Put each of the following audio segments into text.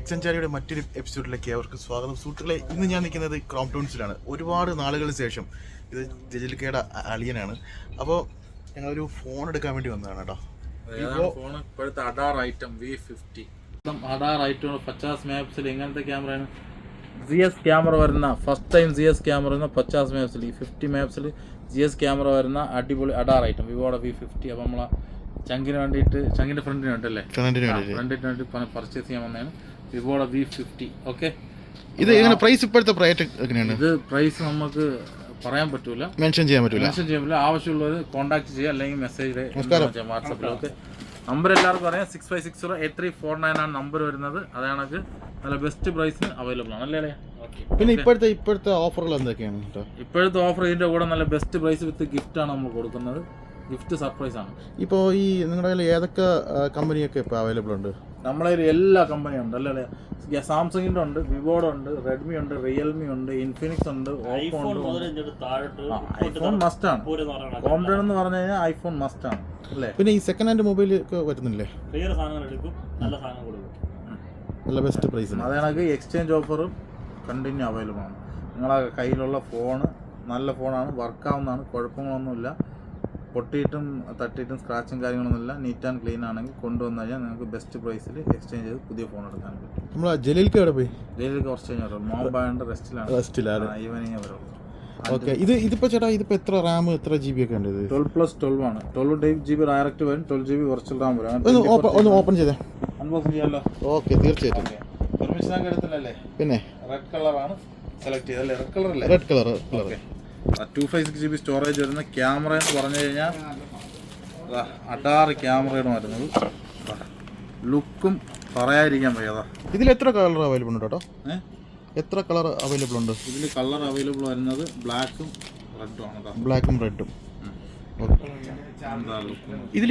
സഞ്ചാരിയുടെ മറ്റൊരു എപ്പിസോഡിലേക്ക് അവർക്ക് സ്വാഗതം. സുഹൃത്തുക്കളെ ഇന്ന് ഞാൻ നിൽക്കുന്നത് ക്രോം ടൗൺസിലാണ്. ഒരുപാട് നാളുകൾക്ക് ശേഷം ഇത് ജജലിക്കയുടെ അളിയനാണ്. അപ്പോൾ ഞങ്ങളൊരു ഫോൺ എടുക്കാൻ വേണ്ടി വന്നതാണ് കേട്ടോ. ഫോൺ ഇപ്പോഴത്തെ അഡാർ ഐറ്റം വി ഫിഫ്റ്റി അഡാർ ഐറ്റം പച്ചാസ് മാപ്സിൽ എങ്ങനത്തെ ക്യാമറയാണ് ജി എസ് ക്യാമറ വരുന്ന first time G S camera വരുന്ന പച്ചാസ് മാപ്സിൽ ഈ ഫിഫ്റ്റി മാപ്സിൽ ജി എസ് ക്യാമറ വരുന്ന അടിപൊളി അഡാർ ഐറ്റം വിവോടെ വി ഫിഫ്റ്റി അപ്പോൾ നമ്മളെ ചങ്കിന് വേണ്ടിയിട്ട് ചങ്കിന്റെ ഫ്രണ്ടിന് വേണ്ടി ഫ്രണ്ടിന് വേണ്ടി. പർച്ചേസ് ചെയ്യാൻ വന്നതാണ്. വിവോയുടെ വി ഫിഫ്റ്റി ഓക്കെ ഇത് എങ്ങനെ പ്രൈസ് ഇപ്പോഴത്തെ റേറ്റ് എങ്ങനെയാണ്? ഇത് പ്രൈസ് നമുക്ക് പറയാൻ പറ്റൂല. മെൻഷൻ ചെയ്യാൻ പറ്റൂല. മെൻഷൻ ചെയ്യാൻ പറ്റില്ല ആവശ്യമുള്ളവർ കോൺടാക്ട് ചെയ്യുക അല്ലെങ്കിൽ മെസ്സേജ് ഓക്കെ നമ്പർ എല്ലാവർക്കും അറിയാം. Six five six zero eight three four nine ആണ് നമ്പർ വരുന്നത്. അതാണ് നല്ല ബെസ്റ്റ് പ്രൈസിന് അവൈലബിൾ ആണ് അല്ലേ അല്ലേ? പിന്നെ ഇപ്പോഴത്തെ ഇപ്പോഴത്തെ ഓഫറുകൾ എന്തൊക്കെയാണ്? ഇപ്പോഴത്തെ ഓഫർ ഇതിന്റെ കൂടെ നല്ല ബെസ്റ്റ് പ്രൈസ് വിത്ത് ഗിഫ്റ്റ് ആണ് നമ്മൾ കൊടുക്കുന്നത്. ഗിഫ്റ്റ് സർപ്രൈസ് ആണ്. ഇപ്പോൾ ഈ നിങ്ങളുടെ കയ്യിൽ ഏതൊക്കെ കമ്പനിയൊക്കെ ഇപ്പോൾ അവൈലബിൾ ഉണ്ട്? നമ്മളെ കയ്യിൽ എല്ലാ കമ്പനിയും ഉണ്ട് അല്ലേ സാംസങ്ങിന്റെ സാംസങ്ങിന്റെ ഉണ്ട് വിവോയുടെ ഉണ്ട് റെഡ്മി ഉണ്ട് റിയൽമി ഉണ്ട് ഇൻഫിനിക്സ് ഉണ്ട് ഓപ്പോ ഉണ്ട്. ഐഫോൺ മസ്റ്റ് ആണ്. കോംപ്റ്റൺ എന്ന് പറഞ്ഞു കഴിഞ്ഞാൽ ഐഫോൺ മസ്റ്റ് ആണ് അല്ലേ? പിന്നെ ഈ സെക്കൻഡ് ഹാൻഡ് മൊബൈൽ ഒക്കെ വരുന്നില്ലേ ക്ലിയർ സാധനങ്ങൾ എടുക്കും നല്ല സാധനം കൊടുക്കും. നല്ല ബെസ്റ്റ് പ്രൈസ് അത് കണക്ക് എക്സ്ചേഞ്ച് ഓഫറും കണ്ടിന്യൂ അവൈലബിൾ ആണ്. നിങ്ങളെ കയ്യിലുള്ള ഫോണ് നല്ല ഫോണാണ് വർക്കാവുന്നതാണ് കുഴപ്പങ്ങളൊന്നുമില്ല. പൊട്ടിയിട്ടും തട്ടിയിട്ടും സ്ക്രാച്ചും കാര്യങ്ങളൊന്നുമില്ല. നീറ്റ് ആൻഡ് ക്ലീൻ ആണെങ്കിൽ കൊണ്ടുവന്നു കഴിഞ്ഞാൽ നിങ്ങൾക്ക് ബെസ്റ്റ് പ്രൈസിൽ എക്സ്ചേഞ്ച് ചെയ്ത് പുതിയ ഫോൺ എടുക്കാൻ പറ്റും. നമ്മൾ ജലീൽക്ക് എവിടെ പോയി? ജലീൽക്ക് കുറച്ച് കഴിഞ്ഞാൽ മോബൈലിന്റെ മോബ് റെസ്റ്റിലാണ് റെസ്റ്റിലാണ് ഈവനിങ് വരുള്ളൂ ഓക്കെ ഇത് ഇതിപ്പോ ചേട്ടാ ഇതിപ്പോ എത്ര റാം എത്ര ജി ബി ഒക്കെ ഉണ്ട് ട്വൽവ് പ്ലസ് ട്വൽവ് ആണ്. ട്വൽവ് ജി ബി ഡയറക്റ്റ് വരും. Twelve G B virtual RAM വരും. ഒന്ന് ഓപ്പൺ ചെയ്തേ. അൺബോക്സ് ചെയ്യാമല്ലോ ഓക്കെ തീർച്ചയായിട്ടും. പെർമിഷൻ എടുത്തില്ലല്ലേ? പിന്നെ? റെഡ് കളറാണ് സെലക്ട് ചെയ്തല്ലേ? റെഡ് കളർ അല്ലേ? Red colour colour two five six G B storage വരുന്ന ക്യാമറ എന്ന് പറഞ്ഞു കഴിഞ്ഞാൽ അട്ടാറ് അടാറ് ക്യാമറയാണ് വരുന്നത്. ലുക്കും പറയാതിരിക്കാൻ വയ്യതാ ഇതിൽ എത്ര കളർ അവൈലബിൾ ഉണ്ട് കേട്ടോ എത്ര കളർ അവൈലബിൾ ഉണ്ട്? ഇതിൽ കളർ അവൈലബിൾ വരുന്നത് ബ്ലാക്കും റെഡും ആണ്. ബ്ലാക്കും റെഡും ഇതിൽ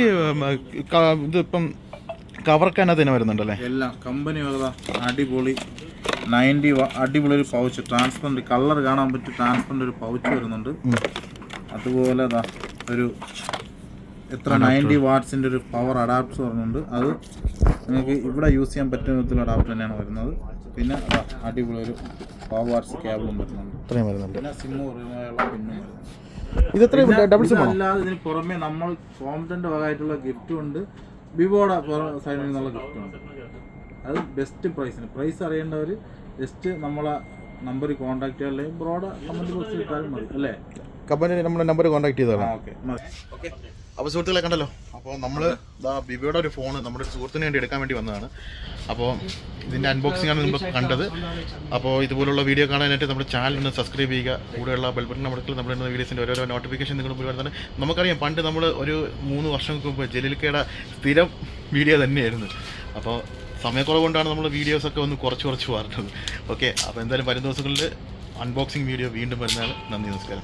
ഇതിപ്പം കവർക്കാനകത്ത് തന്നെ വരുന്നുണ്ടല്ലേ? എല്ലാം കമ്പനി അടിപൊളി നയന്റി അടിപൊളി ഒരു പൗച്ച്. ട്രാൻസ്പെറന്റ് കളർ കാണാൻ പറ്റും ട്രാൻസ്പെറന്റ് ഒരു പൗച്ച് വരുന്നുണ്ട്. അതുപോലെ ദാ ഒരു എത്ര നയന്റി വാട്ട്സിന്റെ ഒരു പവർ അഡാപ്റ്റർ വരുന്നുണ്ട്. അത് നിങ്ങൾക്ക് ഇവിടെ യൂസ് ചെയ്യാൻ പറ്റുന്ന വിധത്തിലുള്ള അഡാപ്റ്റർ തന്നെയാണ് വരുന്നത്. പിന്നെ അതാ അടിപൊളി ഒരു പവർ വാട്ട്സ് കേബിളും വരുന്നുണ്ട്. ഇത്രയും വരുന്നുണ്ട്. പിന്നെ സിമ്മ് എത്ര ഡബിൾ സിം അല്ലാതെ ഇതിന് പുറമെ നമ്മൾ കോംപ്റ്റന്റ് വകയായിട്ടുള്ള ഗിഫ്റ്റും ഉണ്ട്. വിവോയുടെ സൈഡിൽ നിന്നുള്ള ഗിഫ്റ്റും ഉണ്ട്. അത് ബെസ്റ്റ് പ്രൈസിന് പ്രൈസ് അറിയേണ്ടവർ ജസ്റ്റ് നമ്മളെ നമ്പർ കോൺടാക്ട് ചെയ്യാൻ അല്ലെങ്കിൽ ബ്രോഡ് കമന്റ് ബോക്സിൽ ഇട്ടാലും മതി. അല്ലേ? കമ്പനി നമ്മുടെ നമ്പർ കോൺടാക്ട് ചെയ്തതാണ് ഓക്കെ മതി. ഓക്കെ. അപ്പോൾ സുഹൃത്തുക്കളെ കണ്ടല്ലോ? അപ്പോൾ നമ്മൾ ദാ ബിബിയുടെ ഒരു ഫോൺ നമ്മുടെ സുഹൃത്തിന് വേണ്ടി എടുക്കാൻ വേണ്ടി വന്നതാണ്. അപ്പോൾ ഇതിന്റെ അൺബോക്സിംഗ് ആണ് നമ്മൾ കണ്ടത്. അപ്പോൾ ഇതുപോലുള്ള വീഡിയോ കാണാനായിട്ട് നമ്മുടെ ചാനൽ ഒന്ന് സബ്സ്ക്രൈബ് ചെയ്യുക. കൂടെയുള്ള ബെൽബട്ടൺ അമർത്തിൽ നമ്മുടെ വീഡിയോസിന്റെ ഓരോരോ നോട്ടിഫിക്കേഷൻ നിങ്ങൾ മുഴുവൻ തന്നെ. നമുക്കറിയാം പണ്ട് നമ്മൾ ഒരു മൂന്ന് വർഷങ്ങൾക്ക് മുമ്പ് ജലീൽക്കയുടെ സ്ഥിരം വീഡിയോ തന്നെയായിരുന്നു. അപ്പോൾ സമയക്കുറവ് കൊണ്ടാണ് നമ്മൾ വീഡിയോസൊക്കെ ഒന്ന് കുറച്ച് കുറച്ച് വാർത്തത് ഓക്കെ അപ്പോൾ എന്തായാലും വരും ദിവസങ്ങളിൽ അൺബോക്സിംഗ് വീഡിയോ വീണ്ടും വരുന്നതാണ്. നന്ദി നമസ്കാരം.